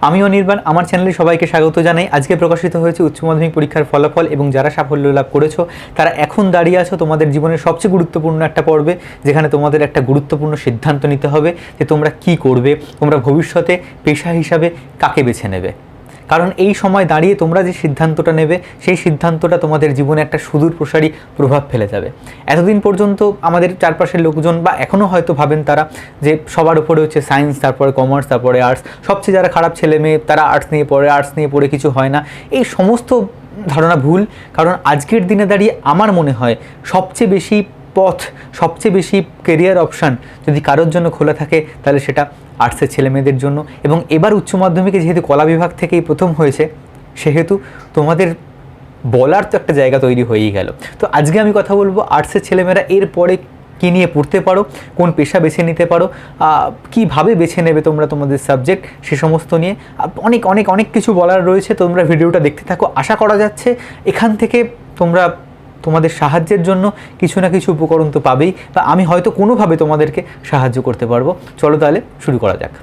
আমি অনির্বাণ আমার চ্যানেলে সবাইকে স্বাগত জানাই। আজকে প্রকাশিত হয়েছে উচ্চ মাধ্যমিক পরীক্ষার ফলাফল এবং যারা সাফল্য লাভ করেছ, তারা এখন দাঁড়িয়ে আছো তোমাদের জীবনের সবচেয়ে গুরুত্বপূর্ণ একটা পর্বে, যেখানে তোমাদের একটা গুরুত্বপূর্ণ সিদ্ধান্ত নিতে হবে যে তোমরা কি করবে, তোমরা ভবিষ্যতে পেশা হিসাবে কাকে বেছে নেবে। কারণ এই সময় দাঁড়িয়ে তোমরা যে সিদ্ধান্তটা নেবে, সেই সিদ্ধান্তটা তোমাদের জীবনে একটা সুদূর প্রসারী প্রভাব ফেলে যাবে। এতদিন পর্যন্ত আমাদের চারপাশের লোকজন বা এখনও হয়তো ভাবেন তারা যে সবার উপরে হচ্ছে সায়েন্স তারপরে কমার্স তারপরে আর্টস সবচেয়ে যারা খারাপ ছেলে মেয়ে, তারা আর্টস নিয়ে পড়ে আর্টস নিয়ে পড়ে কিছু হয় না। এই সমস্ত ধারণা ভুল, কারণ আজকের দিনে দাঁড়িয়ে আমার মনে হয় সবচেয়ে বেশি পথ, সবচেয়ে বেশি কেরিয়ার অপশান যদি কারোর জন্য খোলা থাকে, তাহলে সেটা আর্টসের ছেলে মেয়েদের জন্য। এবং এবার উচ্চ মাধ্যমিকে যেহেতু কলা বিভাগ থেকেই প্রথম হয়েছে, সেহেতু তোমাদের বলার তো একটা জায়গা তৈরি হয়েই গেল। তো আজকে আমি কথা বলব আর্টসের ছেলেমেয়েরা এরপরে কী নিয়ে পড়তে পারো, কোন পেশা বেছে নিতে পারো কীভাবে বেছে নেবে তোমরা তোমাদের সাবজেক্ট সে সমস্ত নিয়ে। অনেক অনেক অনেক কিছু বলার রয়েছে, তোমরা ভিডিওটা দেখতে থাকো। আশা করা যাচ্ছে এখান থেকে তোমরা তোমাদের সাহায্যের জন্য কিছু না কিছু উপকরণ তো পাবেই বা আমি হয়তো কোনোভাবে তোমাদেরকে সাহায্য করতে পারব। চলো তাহলে শুরু করা যাক।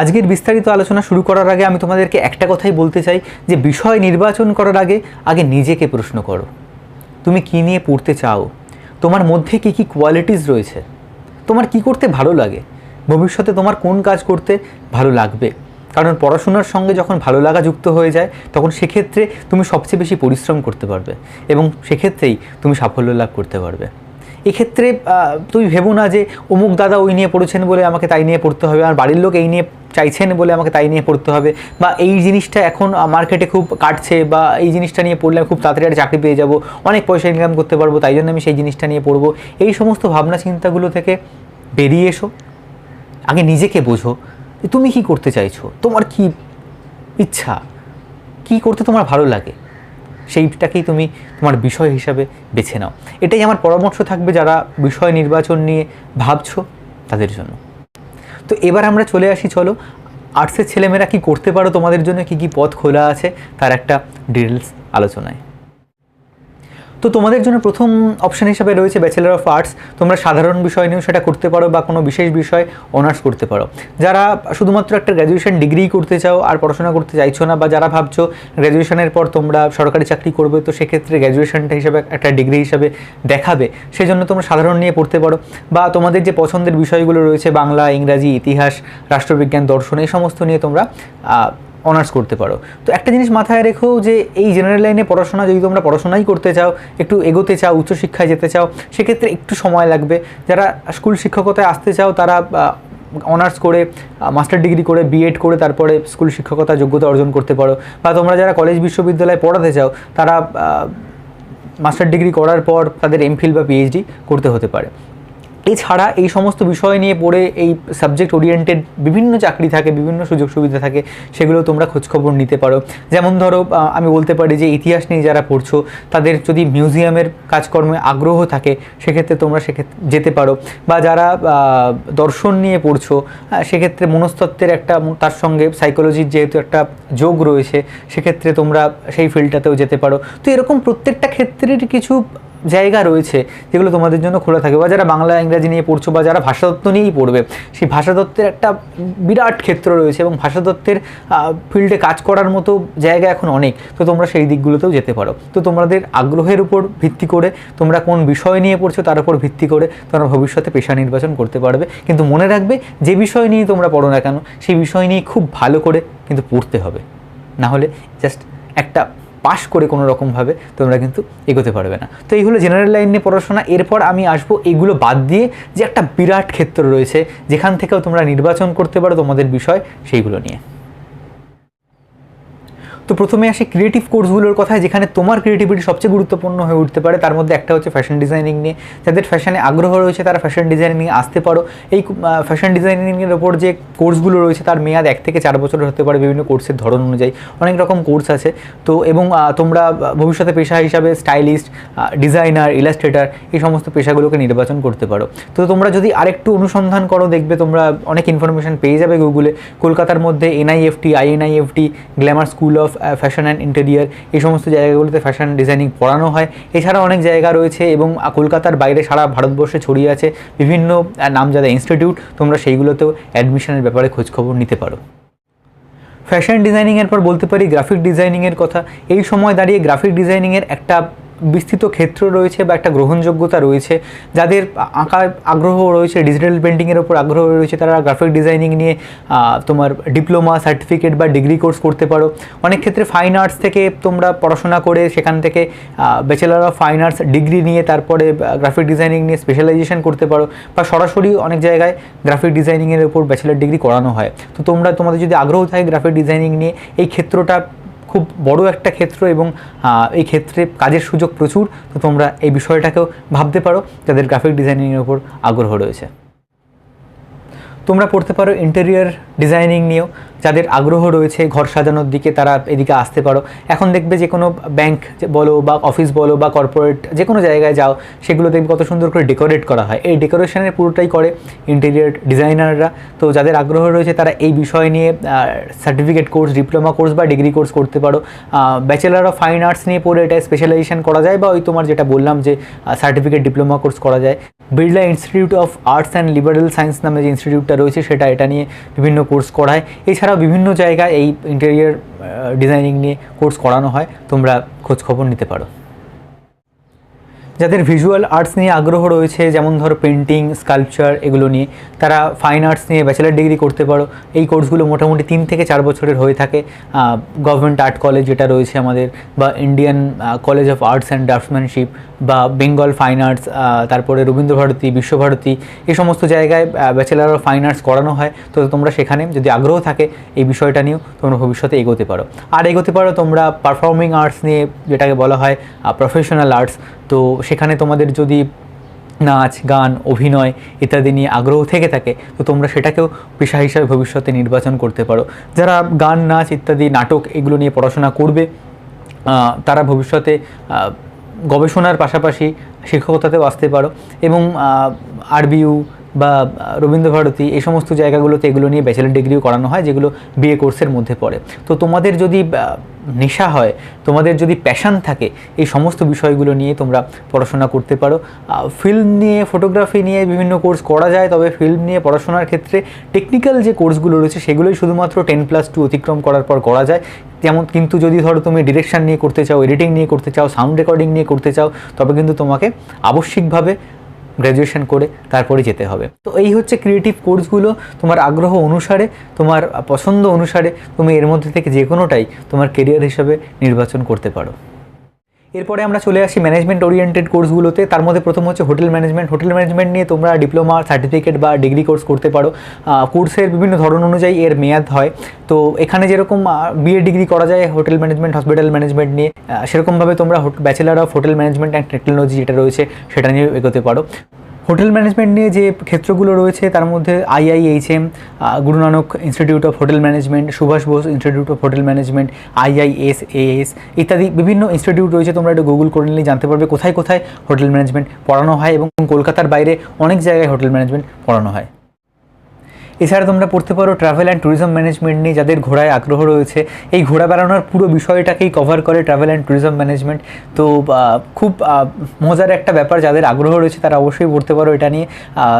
আজকের বিস্তারিত আলোচনা শুরু করার আগে আমি তোমাদেরকে একটা কথাই বলতে চাই যে বিষয় নির্বাচন করার আগে আগে নিজেকে প্রশ্ন করো। তুমি কী নিয়ে পড়তে চাও? তোমার মধ্যে কী কী কোয়ালিটিস রয়েছে? তোমার কি করতে ভালো লাগে? ভবিষ্যতে তোমার কোন কাজ করতে ভালো লাগবে? কারণ পড়াশোনার সঙ্গে যখন ভালো লাগা যুক্ত হয়ে যায়, তখন সেক্ষেত্রে তুমি সবচেয়ে বেশি পরিশ্রম করতে পারবে এবং সেক্ষেত্রেই তুমি সাফল্য লাভ করতে পারবে। এক্ষেত্রে তুমি ভেবো না যে অমুক দাদা ওই নিয়ে পড়েছেন বলে আমাকে তাই নিয়ে পড়তে হবে, আর বাড়ির লোক এই নিয়ে চাইছেন বলে আমাকে তাই নিয়ে পড়তে হবে, বা এই জিনিসটা এখন মার্কেটে খুব কাটছে, বা এই জিনিসটা নিয়ে পড়লে আমি খুব তাড়াতাড়ি চাকরি পেয়ে যাব, অনেক পয়সা ইনকাম করতে পারব, তাই জন্য আমি সেই জিনিসটা নিয়ে পড়ব। এই সমস্ত ভাবনা চিন্তাগুলো থেকে বেরিয়ে এসো, আগে নিজেকে বোঝো তুমি কি করতে চাইছো, তোমার কি ইচ্ছা, কি করতে তোমার ভালো লাগে। সেইটাকেই তুমি তোমার বিষয় হিসাবে বেছে নাও। এটাই আমার পরামর্শ থাকবে যারা বিষয় নির্বাচন নিয়ে ভাবছ তাদের জন্য। তো এবার আমরা চলে আসি, চলো আর্টসের ছেলেমেয়েরা কি করতে পারো, তোমাদের জন্য কি কি পথ খোলা আছে, তার একটা ডিটেলস আলোচনায়। তো তোমাদের জন্য প্রথম অপশান হিসাবে রয়েছে ব্যাচেলার অফ আর্টস তোমরা সাধারণ বিষয় নিয়েও সেটা করতে পারো বা কোনো বিশেষ বিষয় অনার্স করতে পারো। যারা শুধুমাত্র একটা গ্র্যাজুয়েশন ডিগ্রি করতে চাও আর পড়াশোনা করতে চাইছো না বা যারা ভাবছ গ্র্যাজুয়েশনের পর তোমরা সরকারি চাকরি করবে, তো সেক্ষেত্রে গ্র্যাজুয়েশনটা হিসাবে একটা ডিগ্রি হিসাবে দেখাবে। সেজন্য তোমরা সাধারণ নিয়ে পড়তে পারো। বা তোমাদের যে পছন্দের বিষয়গুলো রয়েছে, বাংলা, ইংরাজি, ইতিহাস, রাষ্ট্রবিজ্ঞান, দর্শন, এই সমস্ত নিয়ে তোমরা অনার্স করতে পারো। তো একটা জিনিস মাথায় রেখো যে এই জেনারেল লাইনে পড়াশোনা, যদি তোমরা পড়াশোনাই করতে চাও, একটু এগোতে চাও, উচ্চশিক্ষায় যেতে চাও, সেক্ষেত্রে একটু সময় লাগবে। যারা স্কুল শিক্ষকতায় আসতে চাও, তারা অনার্স করে মাস্টার ডিগ্রি করে বিএড করে তারপরে স্কুল শিক্ষকতা যোগ্যতা অর্জন করতে পারো। বা তোমরা যারা কলেজ বিশ্ববিদ্যালয়ে পড়াতে চাও, তারা মাস্টার ডিগ্রি করার পর তাদের এমফিল বা পিএইচডি করতে হতে পারে। এছাড়া এই সমস্ত বিষয় নিয়ে পড়ে এই সাবজেক্ট ওরিয়েন্টেড বিভিন্ন চাকরি থাকে, বিভিন্ন সুযোগ সুবিধা থাকে, সেগুলো তোমরা খোঁজখবর নিতে পারো। যেমন ধরো আমি বলতে পারি যে ইতিহাস নিয়ে যারা পড়ছো, তাদের যদি মিউজিয়ামের কাজকর্মে আগ্রহ থাকে, সেক্ষেত্রে তোমরা সেক্ষেত্রে যেতে পারো। বা যারা দর্শন নিয়ে পড়ছো সেক্ষেত্রে মনস্তত্ত্বের একটা তার সঙ্গে সাইকোলজির যেহেতু একটা যোগ রয়েছে, সেক্ষেত্রে তোমরা সেই ফিল্ডটাতেও যেতে পারো। তো এরকম প্রত্যেকটা ক্ষেত্রের কিছু জায়গা রয়েছে যেগুলো তোমাদের জন্য খোলা থাকে বা যারা বাংলা, ইংরাজি নিয়ে পড়ছো বা যারা ভাষাতত্ত্ব নিয়েই পড়বে, সেই ভাষাতত্ত্বের একটা বিরাট ক্ষেত্র রয়েছে এবং ভাষাতত্ত্বের ফিল্ডে কাজ করার মতো জায়গা এখন অনেক। তো তোমরা সেই দিকগুলোতেও যেতে পারো। তো তোমাদের আগ্রহের উপর ভিত্তি করে তোমরা কোন বিষয় নিয়ে পড়ছো তার উপর ভিত্তি করে তোমরা ভবিষ্যতে পেশা নির্বাচন করতে পারবে। কিন্তু মনে রাখবে, যে বিষয় নিয়ে তোমরা পড়ো না কেন, সেই বিষয় নিয়ে খুব ভালো করে কিন্তু পড়তে হবে। না হলে জাস্ট একটা পাশ করে কোনো রকমভাবে তোমরা কিন্তু এগোতে পারবে না। তো এইগুলো জেনারেল লাইন নিয়ে পড়াশোনা। এরপর আমি আসব এগুলো বাদ দিয়ে যে একটা বিরাট ক্ষেত্র রয়েছে, যেখান থেকেও তোমরা নির্বাচন করতে পারো তোমাদের বিষয় সেইগুলো নিয়ে। তো প্রথমে আসি ক্রিয়েটিভ কোর্সগুলোর কথায়, যেখানে তোমার ক্রিয়েটিভিটি সবচেয়ে গুরুত্বপূর্ণ হয়ে উঠতে পারে। তার মধ্যে একটা হচ্ছে ফ্যাশন ডিজাইনিং নিয়ে। যাদের ফ্যাশনে আগ্রহ রয়েছে, তারা ফ্যাশন ডিজাইনিং আসতে পারো। এই ফ্যাশন ডিজাইনিংয়ের ওপর যে কোর্সগুলো রয়েছে, তার মেয়াদ এক থেকে চার বছরের হতে পারে বিভিন্ন কোর্সের ধরন অনুযায়ী। অনেক রকম কোর্স আছে। তো এবং তোমরা ভবিষ্যতে পেশা হিসাবে স্টাইলিস্ট ডিজাইনার ইলাস্ট্রেটার এই সমস্ত পেশাগুলোকে নির্বাচন করতে পারো। তো তোমরা যদি আরেকটু অনুসন্ধান করো, দেখবে তোমরা অনেক ইনফরমেশন পেয়ে যাবে গুগলে কলকাতার মধ্যে NIFT INIFT glamour school of fashion and interior এই সমস্ত জায়গাগুলোতে ফ্যাশন ডিজাইনিং পড়ানো হয়। এছাড়া অনেক জায়গা রয়েছে এবং কলকাতার বাইরে সারা ভারতবর্ষে ছড়িয়ে আছে বিভিন্ন নামজাদা ইনস্টিটিউট তোমরা সেইগুলোতেও অ্যাডমিশনের ব্যাপারে খোঁজখবর নিতে পারো। ফ্যাশন ডিজাইনিংয়ের পর বলতে পারি গ্রাফিক ডিজাইনিংয়ের কথা। এই সময় দাঁড়িয়ে গ্রাফিক ডিজাইনিংয়ের একটা বিস্তৃত ক্ষেত্র রয়েছে বা একটা গ্রহণযোগ্যতা রয়েছে, যাদের আঁকার আগ্রহ রয়েছে ডিজিটাল পেন্টিংয়ের ওপর আগ্রহ রয়েছে, তারা গ্রাফিক ডিজাইনিং নিয়ে তোমার ডিপ্লোমা সার্টিফিকেট বা ডিগ্রি কোর্স করতে পারো। অনেক ক্ষেত্রে ফাইন আর্টস থেকে তোমরা পড়াশোনা করে সেখান থেকে bachelor of fine arts degree নিয়ে তারপরে গ্রাফিক ডিজাইনিং নিয়ে স্পেশালাইজেশন করতে পারো বা সরাসরি অনেক জায়গায় গ্রাফিক ডিজাইনিংয়ের ওপর ব্যাচেলার ডিগ্রি করানো হয়। তো তোমরা, তোমাদের যদি আগ্রহ থাকে গ্রাফিক ডিজাইনিং নিয়ে, এই ক্ষেত্রটা খুব বড় একটা ক্ষেত্র এবং এই ক্ষেত্রে কাজের সুযোগ প্রচুর, তো তোমরা এই বিষয়টাকেও ভাবতে পারো, যাদের গ্রাফিক ডিজাইনিংয়ের ওপর আগ্রহ রয়েছে। তোমরা পড়তে পারো ইন্টেরিয়ার ডিজাইনিং নিয়েও, যাদের আগ্রহ রয়েছে ঘর সাজানোর দিকে, তারা এদিকে আসতে পারো। এখন দেখবে যে কোনো ব্যাংক বলো বা অফিস বলো বা কর্পোরেট যে কোনো জায়গায় যাও, সেগুলো দেখবে কত সুন্দর করে ডেকোরেট করা হয়। এই ডেকোরেশনের পুরোটাই করে ইন্টেরিয়ার ডিজাইনাররা তো যাদের আগ্রহ রয়েছে, তারা এই বিষয় নিয়ে সার্টিফিকেট কোর্স ডিপ্লোমা কোর্স বা ডিগ্রি কোর্স করতে পারো। ব্যাচেলার অফ ফাইন আর্টস নিয়ে পড়ে এটা স্পেশালাইজেশন করা যায় বা ওই তোমার যেটা বললাম যে সার্টিফিকেট ডিপ্লোমা কোর্স করা যায়। Birla institute of arts and liberal science নামে যে ইনস্টিটিউটটা রয়েছে, সেটা এটা নিয়ে বিভিন্ন কোর্স করায়। এছাড়াও বিভিন্ন জায়গায় এই ইন্টেরিয়ার ডিজাইনিং নিয়ে কোর্স করানো হয়। তোমরা খোঁজখবর নিতে পারো। যাদের ভিজুয়াল আর্টস নিয়ে আগ্রহ রয়েছে, যেমন ধরো পেন্টিং স্কাল্পচার এগুলো নিয়ে, তারা ফাইন আর্টস নিয়ে ব্যাচেলার ডিগ্রি করতে পারো। এই কোর্সগুলো মোটামুটি তিন থেকে চার বছরের হয়ে থাকে। গভর্নমেন্ট আর্ট কলেজ যেটা রয়েছে আমাদের, বা Indian college of arts and draftsmanship বা বেঙ্গল ফাইন আর্টস তারপরে রবীন্দ্রভারতী বিশ্বভারতী এই সমস্ত জায়গায় ব্যাচেলার অফ ফাইন আর্টস করানো হয়। তো তোমরা সেখানে যদি আগ্রহ থাকে এই বিষয়টা নিয়েও, তোমরা ভবিষ্যতে এগোতে পারো। আর এগোতে পারো তোমরা পারফর্মিং আর্টস নিয়ে, যেটাকে বলা হয় প্রফেশনাল আর্টস তো সেখানে তোমাদের যদি নাচ, গান, অভিনয় ইত্যাদি নিয়ে আগ্রহ থেকে থাকে, তো তোমরা সেটাকেও পেশা হিসাবে ভবিষ্যতে নির্বাচন করতে পারো। যারা গান, নাচ ইত্যাদি, নাটক এগুলো নিয়ে পড়াশোনা করবে তারা ভবিষ্যতে গবেষণার পাশাপাশি শিক্ষকতাতেও আসতে পারো এবং আরবিইউ বা রবীন্দ্রভারতী এই সমস্ত জায়গাগুলোতে এগুলো নিয়ে ব্যাচেলার ডিগ্রিও করানো হয়, যেগুলো বিএ কোর্সের মধ্যে পড়ে। তো তোমাদের যদি নেশা হয়, তোমাদের যদি প্যাশান থাকে, এই সমস্ত বিষয়গুলো নিয়ে তোমরা পড়াশোনা করতে পারো। ফিল্ম নিয়ে ফটোগ্রাফি নিয়ে বিভিন্ন কোর্স করা যায়, তবে ফিল্ম নিয়ে পড়াশোনার ক্ষেত্রে টেকনিক্যাল যে কোর্সগুলো রয়েছে, সেগুলোই শুধুমাত্র টেন প্লাস টু অতিক্রম করার পর করা যায়। যেমন কিন্তু যদি ধরো তুমি ডিরেকশন নিয়ে করতে চাও এডিটিং নিয়ে করতে চাও সাউন্ড রেকর্ডিং নিয়ে করতে চাও, তবে কিন্তু তোমাকে আবশ্যিকভাবে গ্র্যাজুয়েশন করে তারপরে যেতে হবে। তো এই হচ্ছে ক্রিয়েটিভ কোর্সগুলো তোমার আগ্রহ অনুসারে, তোমার পছন্দ অনুসারে তুমি এর মধ্যে থেকে যে কোনোটাই তোমার কেরিয়ার হিসাবে নির্বাচন করতে পারো। এরপরে আমরা চলে আসি ম্যানেজমেন্ট ওরিয়েন্টেড কোর্সগুলোতে তার মধ্যে প্রথম হচ্ছে হোটেল ম্যানেজমেন্ট হোটেল ম্যানেজমেন্ট নিয়ে তোমরা ডিপ্লোমা সার্টিফিকেট বা ডিগ্রি কোর্স করতে পারো। কোর্সের বিভিন্ন ধরন অনুযায়ী এর মেয়াদ হয়। তো এখানে যেরকম বিএ ডিগ্রি করা যায় হোটেল ম্যানেজমেন্ট হসপিটাল ম্যানেজমেন্ট নিয়ে সেরকমভাবে তোমরা bachelor of hotel management and technology যেটা রয়েছে, সেটা নিয়ে এগোতে পারো। হোটেল ম্যানেজমেন্ট নিয়ে যে ক্ষেত্রগুলো রয়েছে, তার মধ্যে IIHM Guru Nanak institute of hotel management, Subhash Bose institute of hotel management IIS AS ইত্যাদি বিভিন্ন ইনস্টিটিউট রয়েছে, তোমরা একটু গুগল করে নিলে জানতে পারবে কোথায় কোথায় হোটেল ম্যানেজমেন্ট পড়ানো হয় এবং কলকাতার বাইরে অনেক জায়গায় হোটেল ম্যানেজমেন্ট পড়ানো হয়। এছাড়া তোমরা পড়তে পারো ট্রাভেল অ্যান্ড ট্যুরিজম ম্যানেজমেন্ট নিয়ে যাদের ঘোড়ায় আগ্রহ রয়েছে। এই ঘোড়া বেড়ানোর পুরো বিষয়টাকেই কভার করে ট্রাভেল অ্যান্ড ট্যুরিজম ম্যানেজমেন্ট তো খুব মজার একটা ব্যাপার যাদের আগ্রহ রয়েছে তারা অবশ্যই পড়তে পারো এটা নিয়ে।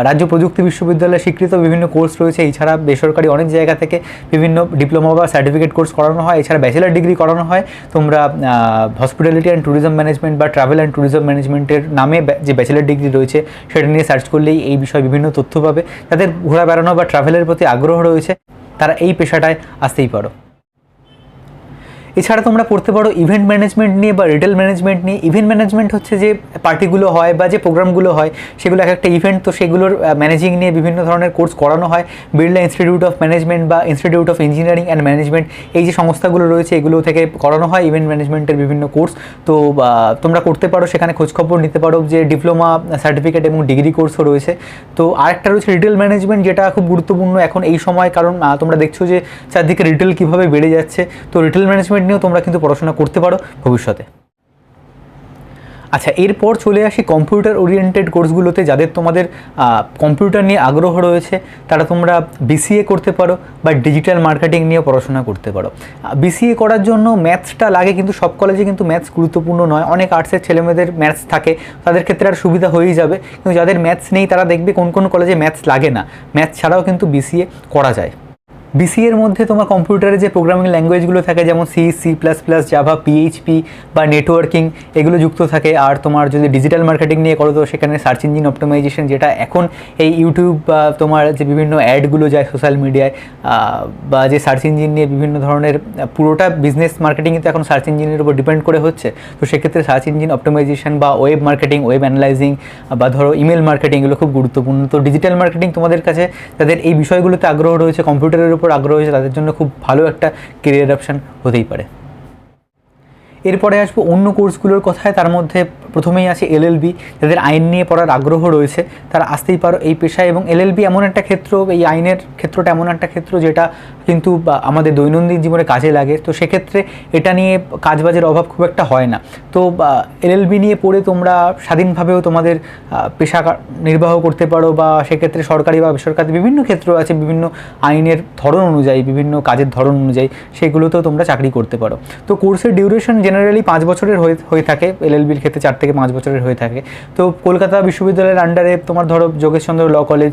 রাজ্য প্রযুক্তি বিশ্ববিদ্যালয়ে স্বীকৃত বিভিন্ন কোর্স রয়েছে। এছাড়া বেসরকারি অনেক জায়গা থেকে বিভিন্ন ডিপ্লোমা বা সার্টিফিকেট কোর্স করানো হয়। এছাড়া ব্যাচেলার ডিগ্রি করানো হয়। তোমরা হসপিটালিটি অ্যান্ড ট্যুরিজম ম্যানেজমেন্ট বা ট্রাভেল অ্যান্ড ট্যুরিজম ম্যানেজমেন্টের নামে যে ব্যাচেলার ডিগ্রি রয়েছে, সেটা নিয়ে সার্চ করলেই এই বিষয়ে বিভিন্ন তথ্য পাবে। যাদের ঘোরা বেড়ানো বা ট্রাভেলের প্রতি আগ্রহ রয়েছে তারা এই পেশাটায় আসতেই পারো। এছাড়া তোমরা পড়তে পারো ইভেন্ট ম্যানেজমেন্ট নিয়ে বা রিটেল ম্যানেজমেন্ট নিয়ে। ইভেন্ট ম্যানেজমেন্ট হচ্ছে যে পার্টিগুলো হয় বা যে প্রোগ্রামগুলো হয়, সেগুলো এক একটা ইভেন্ট তো সেগুলোর ম্যানেজিং নিয়ে বিভিন্ন ধরনের কোর্স করানো হয়। বিড়লা ইনস্টিটিউট অফ ম্যানেজমেন্ট বা institute of engineering and management এই যে সংস্থাগুলো রয়েছে, এগুলো থেকে করানো হয় ইভেন্ট ম্যানেজমেন্টের বিভিন্ন কোর্স তো তোমরা করতে পারো, সেখানে খোঁজখবর নিতে পারো যে ডিপ্লোমা সার্টিফিকেট এবং ডিগ্রি কোর্সও রয়েছে। তো আরেকটা রয়েছে রিটেল ম্যানেজমেন্ট যেটা খুব গুরুত্বপূর্ণ এখন এই সময়, কারণ তোমরা দেখছ যে চারদিকে রিটেল কীভাবে বেড়ে যাচ্ছে। তো রিটেল ম্যানেজমেন্ট নিয়েও তোমরা কিন্তু পড়াশোনা করতে পারো ভবিষ্যতে। আচ্ছা এরপর চলে আসি কম্পিউটার ওরিয়েন্টেড কোর্সগুলোতে যাদের তোমাদের কম্পিউটার নিয়ে আগ্রহ রয়েছে, তারা তোমরা বিসিএ করতে পারো বা ডিজিটাল মার্কেটিং নিয়ে পড়াশোনা করতে পারো। বিসিএ করার জন্য ম্যাথসটা লাগে কিন্তু সব কলেজে কিন্তু ম্যাথস গুরুত্বপূর্ণ নয়। অনেক আর্টসের ছেলেমেয়েদের ম্যাথস থাকে, তাদের ক্ষেত্রে আর সুবিধা হয়েই যাবে। কিন্তু যাদের ম্যাথস নেই, তারা দেখবে কোন কোন কলেজে ম্যাথস লাগে না। ম্যাথস ছাড়াও কিন্তু বিসিএ করা যায়। বিসি এর মধ্যে তোমার কম্পিউটারে যে প্রোগ্রামিং ল্যাঙ্গুয়েজগুলো থাকে, যেমন C C plus plus Java PHP বা নেটওয়ার্কিং এগুলো যুক্ত থাকে। আর তোমার যদি ডিজিটাল মার্কেটিং নিয়ে করো, তো সেখানে সার্চ ইঞ্জিন অপটিমাইজেশন যেটা এখন এই ইউটিউব বা তোমার যে বিভিন্ন অ্যাডগুলো যায় সোশ্যাল মিডিয়ায় বা যে সার্চ ইঞ্জিন নিয়ে বিভিন্ন ধরনের পুরোটা বিজনেস মার্কেটিং কিন্তু এখন সার্চ ইঞ্জিনের উপর ডিপেন্ড করে হচ্ছে। তো সেক্ষেত্রে সার্চ ইঞ্জিন অপটিমাইজেশন বা ওয়েব মার্কেটিং ওয়েব অ্যানালাইজিং বা ধরো ইমেল মার্কেটিং এগুলো খুব গুরুত্বপূর্ণ। তো ডিজিটাল মার্কেটিং তোমাদের কাছে, তাদের এই বিষয়গুলোতে আগ্রহ রয়েছে কম্পিউটারের উপর আগ্রহ হয়েছে, তাদের জন্য খুব ভালো একটা কেরিয়ার অপশান হতেই পারে। এরপরে আসব অন্য কোর্সগুলোর কথায়, তার মধ্যে প্রথমেই আছে এলএলবি যাদের আইন নিয়ে পড়ার আগ্রহ রয়েছে। তারা আসতেই পারো এই পেশায় এবং এলএলবি এমন একটা ক্ষেত্র, এই আইনের ক্ষেত্রটা এমন একটা ক্ষেত্র যেটা কিন্তু আমাদের দৈনন্দিন জীবনে কাজে লাগে। তো সেক্ষেত্রে এটা নিয়ে কাজবাজের অভাব খুব একটা হয় না। তো এলএলবি নিয়ে পড়ে তোমরা স্বাধীনভাবেও তোমাদের পেশা নির্বাহ করতে পারো বা সেক্ষেত্রে সরকারি বা বেসরকারি বিভিন্ন ক্ষেত্র আছে, বিভিন্ন আইনের ধরন অনুযায়ী, বিভিন্ন কাজের ধরন অনুযায়ী সেগুলোতেও তোমরা চাকরি করতে পারো। তো কোর্সের ডিউরেশন জেনারেলি পাঁচ বছরের হয়ে হয়ে থাকে এলএলবির ক্ষেত্রে চার থেকে পাঁচ বছরের হয়ে থাকে। তো কলকাতা বিশ্ববিদ্যালয়ের আন্ডারে তোমার ধরো Jogeshchandra law college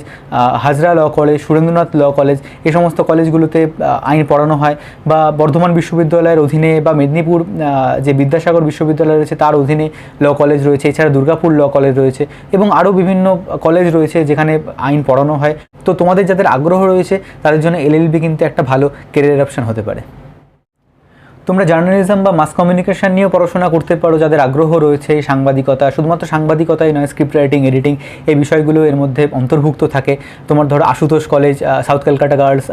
Hazra law college, Surendranath law college, এই সমস্ত কলেজগুলোতে আইন পড়ানো হয় বা বর্ধমান বিশ্ববিদ্যালয়ের অধীনে বা মেদিনীপুর যে বিদ্যাসাগর বিশ্ববিদ্যালয় রয়েছে তার অধীনে ল কলেজ রয়েছে, এছাড়া দুর্গাপুর ল কলেজ রয়েছে এবং আরও বিভিন্ন কলেজ রয়েছে যেখানে আইন পড়ানো হয়। তো তোমাদের যাদের আগ্রহ রয়েছে তাদের জন্য এলএলবি কিন্তু একটা ভালো কেরিয়ার অপশন হতে পারে। তোমরা জার্নালিজম বা মাস কমিউনিকেশন নিয়েও পড়াশোনা করতে পারো, যাদের আগ্রহ রয়েছে সাংবাদিকতা, শুধুমাত্র সাংবাদিকতাই নয় স্ক্রিপ্ট রাইটিং এডিটিং এই বিষয়গুলো এর মধ্যে অন্তর্ভুক্ত থাকে। তোমার ধরো Ashutosh college south Calcutta girls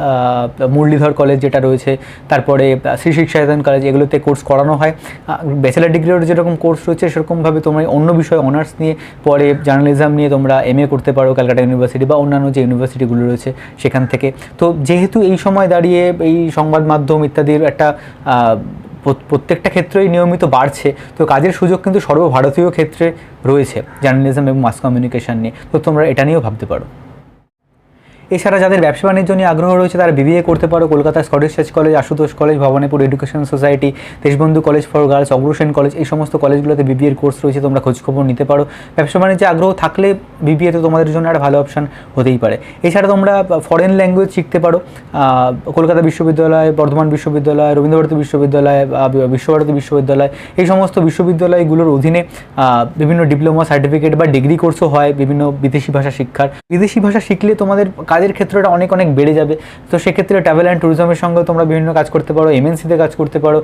Muralidhar college যেটা রয়েছে, তারপরে শ্রী শিক্ষায়তন কলেজ এগুলোতে কোর্স করানো হয়। ব্যাচেলার ডিগ্রির যেরকম কোর্স রয়েছে, সেরকমভাবে তোমরা অন্য বিষয়ে অনার্স নিয়ে, পরে জার্নালিজম নিয়ে তোমরা এম করতে পারো ক্যালকাটা ইউনিভার্সিটি বা অন্যান্য যে ইউনিভার্সিটিগুলো রয়েছে সেখান থেকে। তো যেহেতু এই সময় দাঁড়িয়ে এই সংবাদ মাধ্যম ইত্যাদির একটা প্রত্যেকটা ক্ষেত্রেই নিয়মিত বাড়ছে। তো কাজের সুযোগ কিন্তু সর্বভারতীয় ক্ষেত্রে রয়েছে জার্নালিজম এবং মাস কমিউনিকেশন নিয়ে। তো তোমরা এটা নিয়েও ভাবতে পারো। এছাড়া যাদের ব্যবসা বাণিজ্য নিয়ে আগ্রহ রয়েছে, তারা বিবিএ করতে পারো, Kolkata Scottish church college Ashutosh college Bhawanipur education society Deshbandhu college for girls Agrasen college এই সমস্ত কলেজগুলোতে বিবিএর কোর্স রয়েছে, তোমরা খোঁজখবর নিতে পারো। ব্যবসা বাণিজ্যে আগ্রহ থাকলে বিবিএ তো তোমাদের জন্য একটা ভালো অপশান হতেই পারে। এছাড়া তোমরা ফরেন ল্যাঙ্গুয়েজ শিখতে পারো। কলকাতা বিশ্ববিদ্যালয়, বর্ধমান বিশ্ববিদ্যালয়, রবীন্দ্রভারতী বিশ্ববিদ্যালয় বিশ্বভারতী বিশ্ববিদ্যালয়, এই সমস্ত বিশ্ববিদ্যালয়গুলোর অধীনে বিভিন্ন ডিপ্লোমা সার্টিফিকেট বা ডিগ্রি কোর্সও হয় বিভিন্ন বিদেশি ভাষা শিক্ষার। বিদেশি ভাষা শিখলে তোমাদের কাজের ক্ষেত্রটা অনেক অনেক বেড়ে যাবে। তো সেক্ষেত্রে ট্রাভেল অ্যান্ড ট্যুরিজমের সঙ্গে তোমরা বিভিন্ন কাজ করতে পারো এমএনসিতে কাজ করতে পারো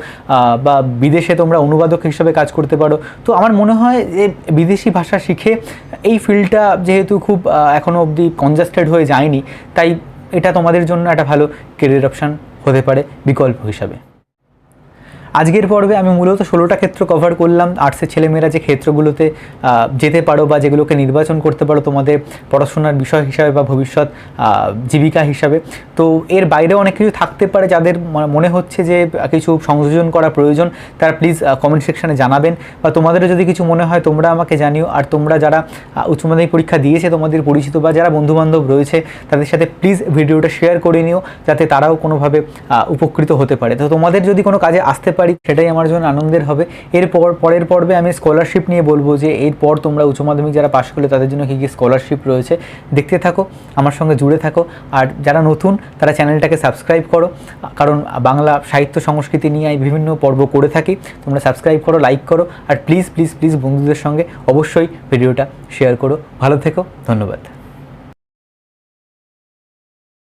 বা বিদেশে তোমরা অনুবাদক হিসাবে কাজ করতে পারো। তো আমার মনে হয় যে বিদেশি ভাষা শিখে এই ফিল্ডটা যেহেতু খুব এখনও এখনও অবধি কনজাস্টেড হয়ে যায়নি, তাই এটা তোমাদের জন্য একটা ভালো কেরিয়ার অপশান হতে পারে বিকল্প হিসাবে। আজকের পর্বে আমি মূলত ষোলোটা ক্ষেত্র কভার করলাম। আর্টসের ছেলেমেয়েরা যে ক্ষেত্রগুলোতে যেতে পারো বা যেগুলোকে নির্বাচন করতে পারো তোমাদের পড়াশোনার বিষয় হিসাবে বা ভবিষ্যৎ জীবিকা হিসাবে। তো এর বাইরে অনেক কিছু থাকতে পারে যাদের মনে হচ্ছে যে কিছু সংযোজন করা প্রয়োজন, তারা প্লিজ কমেন্ট সেকশানে জানাবেন। বা তোমাদেরও যদি কিছু মনে হয়, তোমরা আমাকে জানিও। আর তোমরা যারা উচ্চ মাধ্যমিক পরীক্ষা দিয়েছে তোমাদের পরিচিত বা যারা বন্ধুবান্ধব রয়েছে, তাদের সাথে প্লিজ ভিডিওটা শেয়ার করে নিও, যাতে তারাও কোনোভাবে উপকৃত হতে পারে। তো তোমাদের যদি কোনো কাজে আসতে পারি, সেটাই আমার জন্য আনন্দের হবে। এরপর, পরের পর্বে আমি স্কলারশিপ নিয়ে বলব যে, এরপর তোমরা উচ্চ মাধ্যমিক যারা পাশ করলে, তাদের জন্য কী কী স্কলারশিপ রয়েছে, দেখতে থাকো, আমার সঙ্গে জুড়ে থাকো। আর যারা নতুন, তারা চ্যানেলটাকে সাবস্ক্রাইব করো। কারণ বাংলা সাহিত্য সংস্কৃতি নিয়ে আমি বিভিন্ন পর্ব করে থাকি, তোমরা সাবস্ক্রাইব করো লাইক করো। আর প্লিজ প্লিজ প্লিজ বন্ধুদের সঙ্গে অবশ্যই ভিডিওটা শেয়ার করো। ভালো থেকো, ধন্যবাদ।